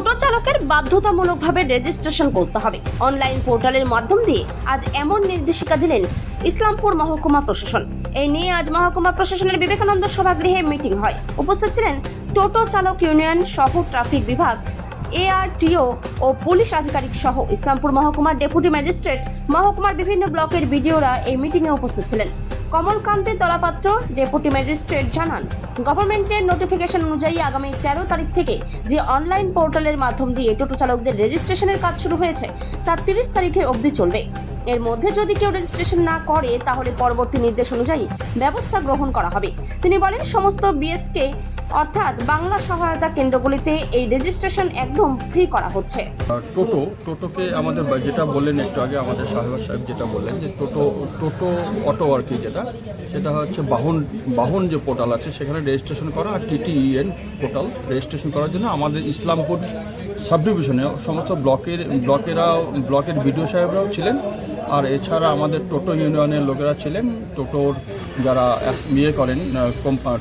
টোটো চালকের বাধ্যতামূলকভাবে রেজিস্ট্রেশন করতে হবে। অনলাইন পোর্টালের মাধ্যম দিয়ে আজ এমন নির্দেশিকা দিলেন ইসলামপুর মহকুমা প্রশাসন। এই নিয়ে আজ মহকুমা প্রশাসনের বিবেকানন্দ সভাগৃহে মিটিং হয়। উপস্থিত ছিলেন টোটো চালক ইউনিয়ন সহ ট্রাফিক বিভাগ, এআরটিও ও পুলিশ আধিকারিক সহ ইসলামপুর মহকুমার ডেপুটি ম্যাজিস্ট্রেট, মহকুমার বিভিন্ন ব্লকের বিডিওরা এই মিটিংয়ে উপস্থিত ছিলেন। কমলকান্তি তলাপাত্র ডেপুটি ম্যাজিস্ট্রেট জানান, গভর্নমেন্টের নোটিফিকেশন অনুযায়ী আগামী তেরো তারিখ থেকে যে অনলাইন পোর্টালের মাধ্যম দিয়ে টোটো চালকদের রেজিস্ট্রেশনের কাজ শুরু হয়েছে, তা তিরিশ তারিখে অবধি চলবে। এর মধ্যে যদি কেউ রেজিস্ট্রেশন না করে, তাহলে পরবর্তী নির্দেশ অনুযায়ী ব্যবস্থা গ্রহণ করা হবে। তিনি বলেন, সমস্ত বিএসকে অর্থাৎ বাংলা সহায়তা কেন্দ্রগুলিতে এই রেজিস্ট্রেশন একদম ফ্রি করা হচ্ছে। টোটো, টোটোকে আমাদের যেটা বললেন একটু আগে, আমাদের সাহেব সাহেব যেটা বললেন যে টোটো টোটো অটো আর কি যেটা, সেটা হচ্ছে বাহন বাহন যে পোর্টাল আছে, সেখানে রেজিস্ট্রেশন করা আর টিটিইএন পোর্টাল রেজিস্ট্রেশন করার জন্য আমাদের ইসলামপুর সাব ডিভিশনে সমস্ত ব্লকের, ব্লকেরা, ব্লকের বিডিও সাহেবরাও ছিলেন। আর এছাড়া আমাদের টোটো ইউনিয়নের লোকেরা ছিলেন, টোটোর যারা ইয়ে করেন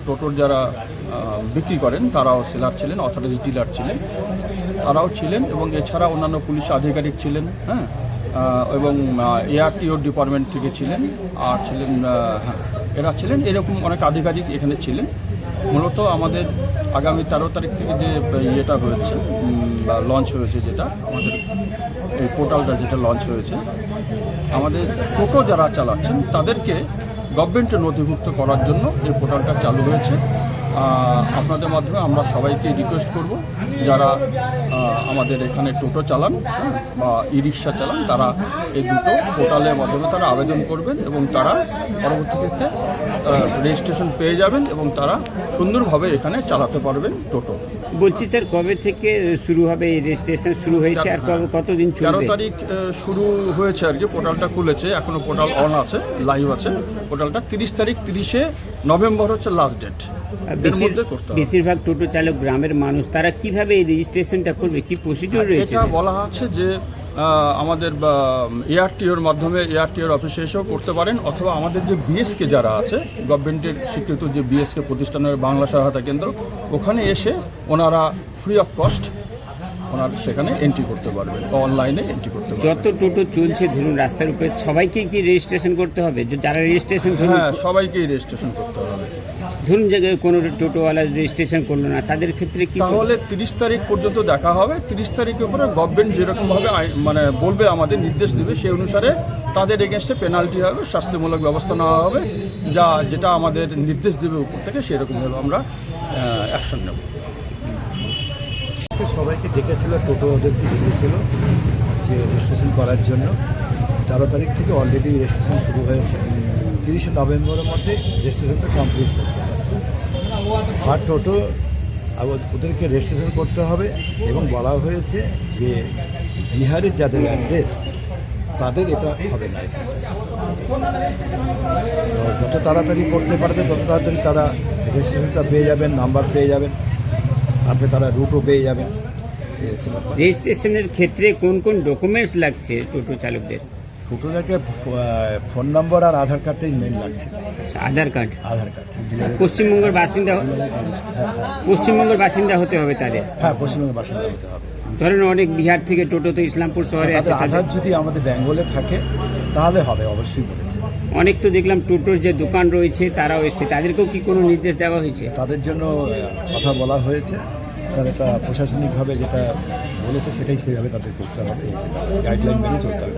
টোটোর যারা বিক্রি করেন, তারাও সেলার ছিলেন অথরাইজ ডিলার ছিলেন, তারাও ছিলেন এবং এছাড়া অন্যান্য পুলিশ আধিকারিক ছিলেন হ্যাঁ এবং এআরটিও ডিপার্টমেন্ট থেকে ছিলেন, আর ছিলেন হ্যাঁ এরা ছিলেন, এরকম অনেক আধিকারিক এখানে ছিলেন। মূলত আমাদের আগামী তেরো তারিখ থেকে যে ইয়েটা হয়েছে বা লঞ্চ হয়েছে যেটা, আমাদের এই পোর্টালটা যেটা লঞ্চ হয়েছে, আমাদের টোটো যারা চালাচ্ছেন, তাদেরকে গভর্নমেন্টে নথিভুক্ত করার জন্য এই পোর্টালটা চালু হয়েছে। আপনাদের মাধ্যমে আমরা সবাইকে রিকোয়েস্ট করব যারা আমাদের এখানে টোটো চালান হ্যাঁ, বা ই রিক্সা চালান তারা এই দুটো পোর্টালের মাধ্যমে তারা আবেদন করবেন এবং তারা পরবর্তী ক্ষেত্রে রেজিস্ট্রেশন পেয়ে যাবেন এবং তারা সুন্দরভাবে এখানে চালাতে পারবেন টোটো। বলছি স্যার কবে থেকে শুরু হবে এই রেজিস্ট্রেশন শুরু হয়েছে আর কবে কতদিন তেরো তারিখ শুরু হয়েছে আর কি পোর্টালটা খুলেছে এখনও পোর্টাল অন আছে লাইভ আছে। পোর্টালটা তিরিশ তারিখ তিরিশে নভেম্বর হচ্ছে লাস্ট ডেট বেশিরভাগ টোটো চালক গ্রামের মানুষ তারা কীভাবে এই রেজিস্ট্রেশনটা করবে? কি প্রসিডিউর রয়েছে? এটা বলা আছে যে আমাদের এআরটিওর মাধ্যমে এআরটিওর অফিসে এসেও করতে পারেন অথবা আমাদের যে বিএসকে যারা আছে গভর্নমেন্টের স্বীকৃত যে বিএসকে প্রতিষ্ঠানের বাংলা সহায়তা কেন্দ্র ওখানে এসে ওনারা ফ্রি অফ কস্ট ওনারা সেখানে এন্ট্রি করতে পারবেন বা অনলাইনে এন্ট্রি করতে পারবেন। যত টোটো চলছে ধরুন রাস্তার উপরে সবাইকে কি রেজিস্ট্রেশন করতে হবে? যারা রেজিস্ট্রেশন হ্যাঁ সবাইকেই রেজিস্ট্রেশন করতে হবে। ধরুন জায়গায় কোনো টোটোওয়ালা রেজিস্ট্রেশন করল না তাদের ক্ষেত্রে কি? তাহলে তিরিশ তারিখ পর্যন্ত দেখা হবে তিরিশ তারিখের পরে গভর্নমেন্ট যেরকমভাবে মানে বলবে আমাদের নির্দেশ দেবে সেই অনুসারে তাদের এগেনস্টে পেনাল্টি হবে শাস্তিমূলক ব্যবস্থা নেওয়া হবে যা যেটা আমাদের নির্দেশ দেবে উপর থেকে সেরকমভাবে আমরা অ্যাকশন নেব। সবাইকে ডেকেছিল টোটো ওদেরকে ডেকেছিল যে রেজিস্ট্রেশন করার জন্য। তেরো তারিখ থেকে অলরেডি রেজিস্ট্রেশন শুরু হয়েছে। তিরিশে নভেম্বরের মধ্যে রেজিস্ট্রেশনটা কমপ্লিট করতে হবে। আর টোটো ওদেরকে রেজিস্ট্রেশন করতে হবে এবং বলা হয়েছে যে বিহারের যাদের অ্যাড্রেস তাদের এটা হবে না যত তাড়াতাড়ি করতে পারবে, তত তাড়াতাড়ি তারা রেজিস্ট্রেশনটা পেয়ে যাবেন নাম্বার পেয়ে যাবেন, তারপরে তারা রুটও পেয়ে যাবেন। রেজিস্ট্রেশনের ক্ষেত্রে কোন কোন ডকুমেন্টস লাগছে টোটো চালকদের? টোটোটাকে ফোন নম্বর আর আধার কার্ডটাই মেন লাগছে। আধার কার্ড? আধার কার্ড। পশ্চিমবঙ্গের বাসিন্দা পশ্চিমবঙ্গের বাসিন্দা হতে হবে তাদের হ্যাঁ পশ্চিমবঙ্গের বাসিন্দা হতে হবে। ধরেন অনেক বিহার থেকে টোটো তো ইসলামপুর শহরে আসে আধার যদি আমাদের বেঙ্গলে থাকে তাহলে হবে অবশ্যই বলেছে। অনেক তো দেখলাম টোটোর যে দোকান রয়েছে তারাও এসছে। তাদেরকেও কি কোনো নির্দেশ দেওয়া হয়েছে? তাদের জন্য কথা বলা হয়েছে। তার একটা প্রশাসনিকভাবে যেটা বলেছে সেটাই সেইভাবে তাদের করতে হবে। গাইডলাইন মেনে চলতে হবে।